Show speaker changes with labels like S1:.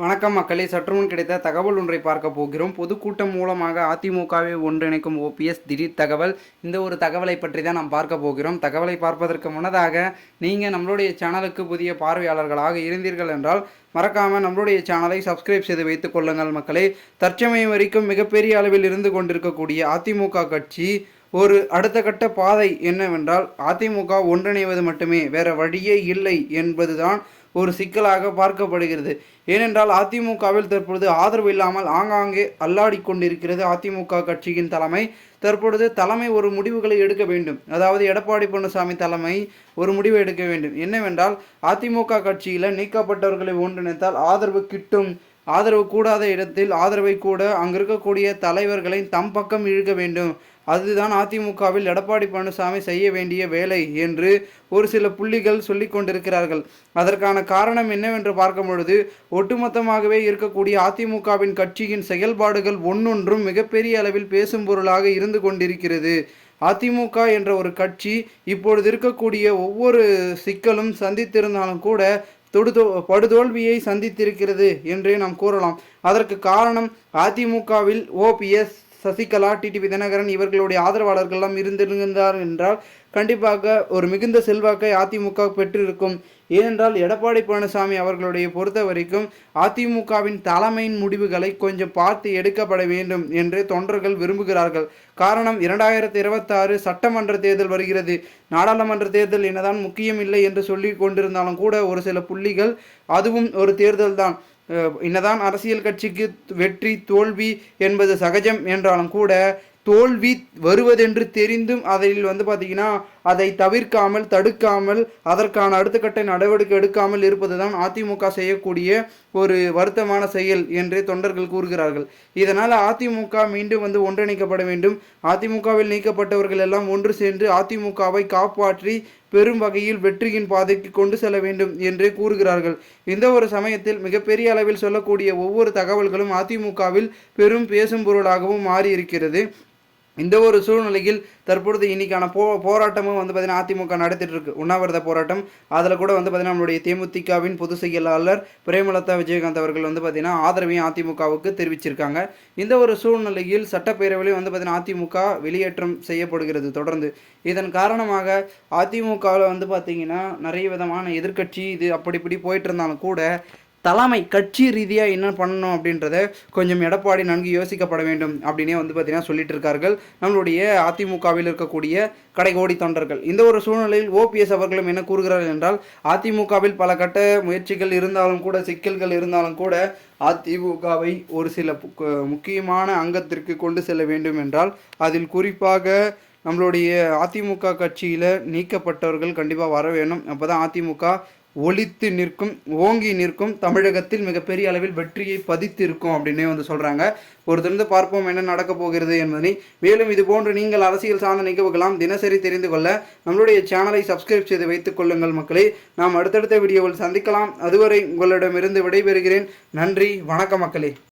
S1: வணக்கம் மக்களே. சற்றுமுன் கிடைத்த தகவல் ஒன்றை பார்க்க போகிறோம். பொதுக்கூட்டம் மூலமாக அதிமுகவை ஒன்றிணைக்கும் ஓபிஎஸ் திடீர் தகவல். இந்த ஒரு தகவலை பற்றி தான் நாம் பார்க்க போகிறோம். தகவலை பார்ப்பதற்கு முன்னதாக நீங்கள் நம்மளுடைய சேனலுக்கு புதிய பார்வையாளர்களாக இருந்தீர்கள் என்றால் மறக்காமல் நம்மளுடைய சேனலை சப்ஸ்கிரைப் செய்து வைத்துக் கொள்ளுங்கள் மக்களே. தற்சமயம் வரைக்கும் மிகப்பெரிய அளவில் இருந்து கொண்டிருக்கக்கூடிய அதிமுக கட்சி ஒரு அடுத்த கட்ட பாதை என்னவென்றால் அதிமுக ஒன்றிணைவது மட்டுமே வேற வழியே இல்லை என்பதுதான் ஒரு சிக்கலாக பார்க்கப்படுகிறது. ஏனென்றால் அதிமுகவில் தற்பொழுது ஆதரவு இல்லாமல் ஆங்காங்கே அல்லாடி கொண்டிருக்கிறது அதிமுக கட்சியின் தலைமை. தற்பொழுது தலைமை ஒரு முடிவுகளை எடுக்க வேண்டும். அதாவது எடப்பாடி பழனிசாமி தலைமை ஒரு முடிவு எடுக்க வேண்டும். என்னவென்றால் அதிமுக கட்சியில் நீக்கப்பட்டவர்களை ஒன்றிணைத்தால் ஆதரவு கிட்டும் ஆதரவு கூடாத இடத்தில் ஆதரவை கூட அங்கிருக்கக்கூடிய தலைவர்களை தம் பக்கம் இழுக்க வேண்டும். அதுதான் அதிமுகவில் எடப்பாடி பழனிசாமி செய்ய வேண்டிய வேலை என்று ஒரு சில புள்ளிகள் சொல்லி கொண்டிருக்கிறார்கள். அதற்கான காரணம் என்னவென்று பார்க்கும் பொழுது ஒட்டுமொத்தமாகவே இருக்கக்கூடிய அதிமுகவின் கட்சியின் செயல்பாடுகள் ஒன்னொன்றும் மிகப்பெரிய அளவில் பேசும் பொருளாக இருந்து கொண்டிருக்கிறது. அதிமுக என்ற ஒரு கட்சி இப்பொழுது இருக்கக்கூடிய ஒவ்வொரு சிக்கலும் சந்தித்திருந்தாலும் கூட தொடுதோ படுதோல்வியை சந்தித்திருக்கிறது என்றே நாம் கூறலாம். அதற்கு காரணம் அதிமுகவில் ஓபிஎஸ் சசிகலா டிடிவி தினகரன் இவர்களுடைய ஆதரவாளர்கள்லாம் இருந்திருந்தார் என்றால் கண்டிப்பாக ஒரு மிகுந்த செல்வாக்கை அதிமுக பெற்றிருக்கும். ஏனென்றால் எடப்பாடி பழனிசாமி அவர்களுடைய பொறுத்த வரைக்கும் அதிமுகவின் தலைமையின் முடிவுகளை கொஞ்சம் பார்த்து எடுக்கப்பட வேண்டும் என்று தொண்டர்கள் விரும்புகிறார்கள். காரணம் இரண்டாயிரத்தி இருபத்தாறு சட்டமன்ற தேர்தல் வருகிறது. நாடாளுமன்ற தேர்தல் என்னதான் முக்கியம் இல்லை என்று சொல்லி கொண்டிருந்தாலும் கூட ஒரு சில புள்ளிகள் அதுவும் ஒரு தேர்தல் தான் என்னதான் அரசியல் கட்சிக்கு வெற்றி தோல்வி என்பது சகஜம் என்றாலும் கூட தோல்வி வருவதென்று தெரிந்தும் அதில் வந்து பார்த்திங்கன்னா அதை தவிர்க்காமல் தடுக்காமல் அதற்கான அடுத்த கட்ட நடவடிக்கை எடுக்காமல் இருப்பதுதான் அதிமுக செய்யக்கூடிய ஒரு வருத்தமான செயல் என்றே தொண்டர்கள் கூறுகிறார்கள். இதனால் அதிமுக மீண்டும் வந்து ஒன்றிணைக்கப்பட வேண்டும். அதிமுகவில் நீக்கப்பட்டவர்கள் எல்லாம் ஒன்று சேர்ந்து அதிமுகவை காப்பாற்றி பெரும் வகையில் வெற்றியின் பாதைக்கு கொண்டு செல்ல வேண்டும் என்றே கூறுகிறார்கள். இந்த ஒரு சமயத்தில் மிகப்பெரிய அளவில் சொல்லக்கூடிய ஒவ்வொரு தகவல்களும் அதிமுகவில் பெரும் பேசும் பொருளாகவும் மாறி இருக்கிறது இந்த ஒரு சூழ்நிலையில் தற்பொழுது இன்னைக்கான போ போராட்டமும் வந்து பார்த்திங்கன்னா அதிமுக நடத்திட்டு இருக்கு உண்ணாவிரத போராட்டம். அதில் கூட வந்து பார்த்திங்கன்னா நம்மளுடைய தேமுதிகவின் பொதுச் செயலாளர் பிரேமலதா விஜயகாந்த் அவர்கள் வந்து பார்த்திங்கன்னா ஆதரவையும் அதிமுகவுக்கு தெரிவிச்சிருக்காங்க. இந்த ஒரு சூழ்நிலையில் சட்டப்பேரவையில் வந்து பார்த்திங்கன்னா அதிமுக வெளியேற்றம் செய்யப்படுகிறது தொடர்ந்து. இதன் காரணமாக அதிமுகவில் வந்து பார்த்தீங்கன்னா நிறைய விதமான எதிர்கட்சி இது அப்படி இப்படி போயிட்டு இருந்தாலும் கூட தலைமை கட்சி ரீதியாக என்ன பண்ணணும் அப்படின்றத கொஞ்சம் எடப்பாடி நன்கு யோசிக்கப்பட வேண்டும் அப்படின்னே வந்து பார்த்தீங்கன்னா சொல்லிட்டு இருக்கார்கள். நம்மளுடைய அதிமுகவில் இருக்கக்கூடிய கடைகோடி தொண்டர்கள். இந்த ஒரு சூழ்நிலையில் ஓபிஎஸ் அவர்களும் என்ன கூறுகிறார்கள் என்றால் அதிமுகவில் பல கட்ட முயற்சிகள் இருந்தாலும் கூட சிக்கல்கள் இருந்தாலும் கூட அதிமுகவை ஒரு சில முக்கியமான அங்கத்திற்கு கொண்டு செல்ல வேண்டும் என்றால் அதில் குறிப்பாக நம்மளுடைய அதிமுக கட்சியில் நீக்கப்பட்டவர்கள் கண்டிப்பாக வர வேணும் அப்போ தான் அதிமுக ஒழித்து நிற்கும் ஓங்கி நிற்கும் தமிழகத்தில் மிகப்பெரிய அளவில் வெற்றியை பதித்து இருக்கும் அப்படின்னே வந்து சொல்கிறாங்க ஒரு திறந்து பார்ப்போம் என்ன நடக்க போகிறது என்பதை மேலும் இது போன்று நீங்கள் அரசியல் சார்ந்த நிகழ்வுகளாம் தினசரி தெரிந்து கொள்ள நம்மளுடைய சேனலை சப்ஸ்கிரைப் செய்து வைத்துக் கொள்ளுங்கள் மக்களே. நாம் அடுத்தடுத்த வீடியோவில் சந்திக்கலாம். அதுவரை உங்களிடமிருந்து விடைபெறுகிறேன். நன்றி. வணக்க மக்களே.